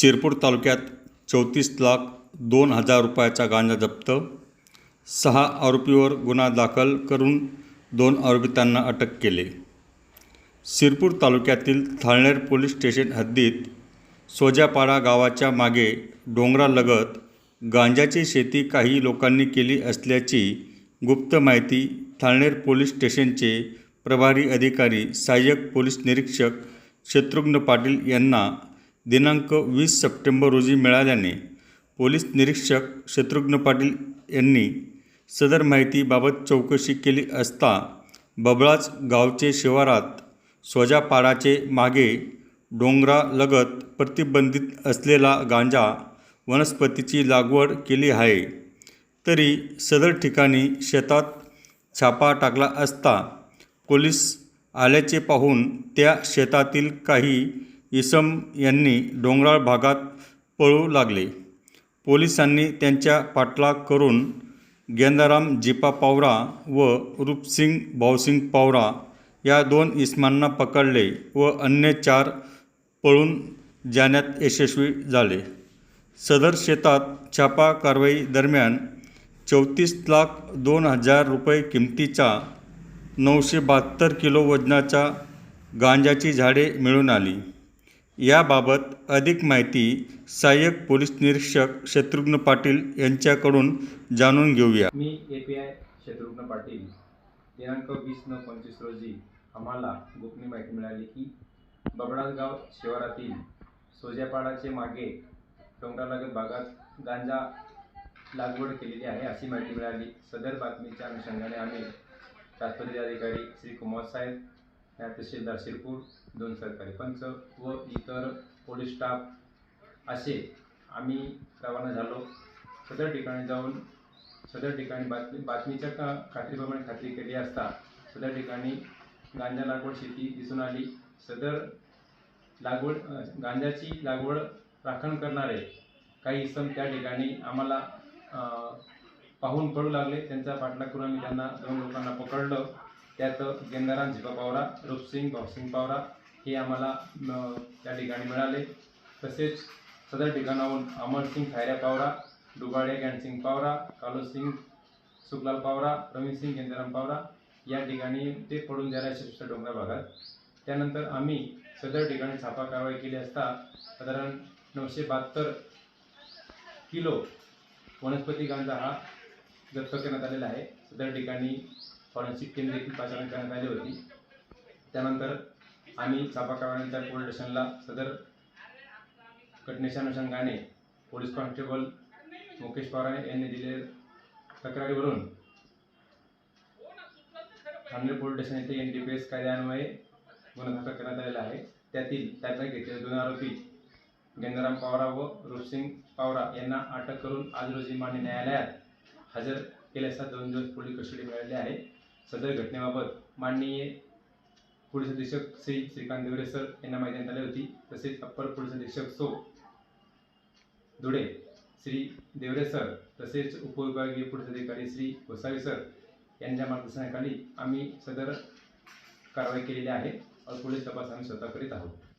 शिरपूर तालुक्यात चौतीस लाख दोन हजार रुपयाचा गांजा जप्त. सहा आरोपीवर गुन्हा दाखल करून दोन आरोपितांना अटक केले. शिरपूर तालुक्यातील थाळनेर पोलीस स्टेशन हद्दीत सोजापाडा गावाच्या मागे डोंगरालगत गांजाची शेती काही लोकांनी केली असल्याची गुप्त माहिती थाळनेर पोलीस स्टेशनचे प्रभारी अधिकारी सहाय्यक पोलीस निरीक्षक शत्रुघ्न पाटील यांना दिनांक वीस सप्टेंबर रोजी मिळाल्याने पोलीस निरीक्षक शत्रुघ्न पाटील यांनी सदर माहितीबाबत चौकशी केली असता बबळाच गावचे शिवारात स्वजापाडाचे मागे डोंगरालगत प्रतिबंधित असलेला गांजा वनस्पतीची लागवड केली आहे. तरी सदर ठिकाणी शेतात छापा टाकला असता पोलीस आल्याचे पाहून त्या शेतातील काही इसम यांनी डोंगराळ भागात पळू लागले. पोलिसांनी त्यांच्या पाठलाग करून गेंदाराम जिपा पावरा व रूपसिंग भाऊसिंग पावरा या दोन इसमांना पकडले व अन्य चार पळून जाण्यात यशस्वी झाले. सदर शेतात छापा कारवाई दरम्यान चौतीस लाख दोन हजार रुपये किमतीचा नऊशे बहात्तर किलो वजनाच्या गांजाची झाडे मिळून आली. याबाबत अधिक माहिती सहाय्यक पोलीस निरीक्षक शत्रुघ्न पाटील यांच्याकडून जाणून घेऊया. मी A P I Shatrughna Patil. दिनांक वीस नऊ पंचवीस रोजी आम्हाला गोपनीय माहिती मिळाली की बबडासगाव शिवारातील सोजापाडाचे मागे डोंगरालगत भागात गांजा लागवड केलेली आहे अशी माहिती मिळाली. सदर बातमीच्या अनुषंगाने आम्ही तात्पर्य अधिकारी श्री कुमार साहेब तहसीलदार शिरपूर दोन सरकारी पंच व इतर पोलीस स्टाफ असे आम्ही रवाना झालो. सदर ठिकाणी जाऊन सदर ठिकाणी बातमी बातमीच्या का खात्रीप्रमाणे खात्री केली असता सदर ठिकाणी गांजा लागवड शेती दिसून आली. सदर लागवड गांजाची लागवड राखण करणारे काही इसम त्या ठिकाणी आम्हाला पाहून पडू लागले. त्यांचा पाठलाग करून आम्ही त्यांना दोन लोकांना पकडलं. त्यात गेंदाराम झिपा पावरा रूपसिंग बॉक्सिंग पावरा हे आम्हाला त्या ठिकाणी मिळाले. तसेच सदर ठिकाणाहून अमरसिंग खायऱ्या पावरा डुबाळे ज्ञानसिंग पावरा कालोसिंग सुखलाल पावरा प्रवीणसिंग गेंदाराम पावरा या ठिकाणी ते पडून जायला यशस्वी डोंगरा भागात. त्यानंतर आम्ही सदर ठिकाणी छापा कारवाई केली असता साधारण नऊशे बहात्तर किलो वनस्पती गांजा हा जप्त करण्यात आलेला आहे. सदर ठिकाणी फॉरेन्सिक टीम देखील पाचारण करण्यात आली होती. त्यानंतर आम्ही छापा पोलीस स्टेशनला सदर घटनेच्या अनुषंगाने पोलीस कॉन्स्टेबल मुकेश पवार यांनी दिलेल्या तक्रारीवरून ठाणे पोलीस स्टेशन येथे एन डी पी एस कायद्यान्वये गुन्हा दाखल करण्यात आलेला आहे. त्यातील त्याचा घेतलेले दोन आरोपी गेंदाराम पावरा व रूपसिंग पावरा यांना अटक करून आज रोजी मान्य न्यायालयात हजर केले दोन दिवस पोलीस कस्टडी मिळाली आहे. सदर घटनेबाबत माननीय पोलीस अधीक्षक श्री श्रीकांत देवरे सर यांना माहिती देण्यात आली होती. तसेच अप्पर पोलीस अधीक्षक सो. धुळे श्री देवरे सर तसेच उपविभागीय पोलीस अधिकारी श्री गोसावी सर यांच्या मार्गदर्शनाखाली आम्ही सदर कारवाई केलेली आहे. और पोलीस तपास आम्ही स्वतः करीत आहोत.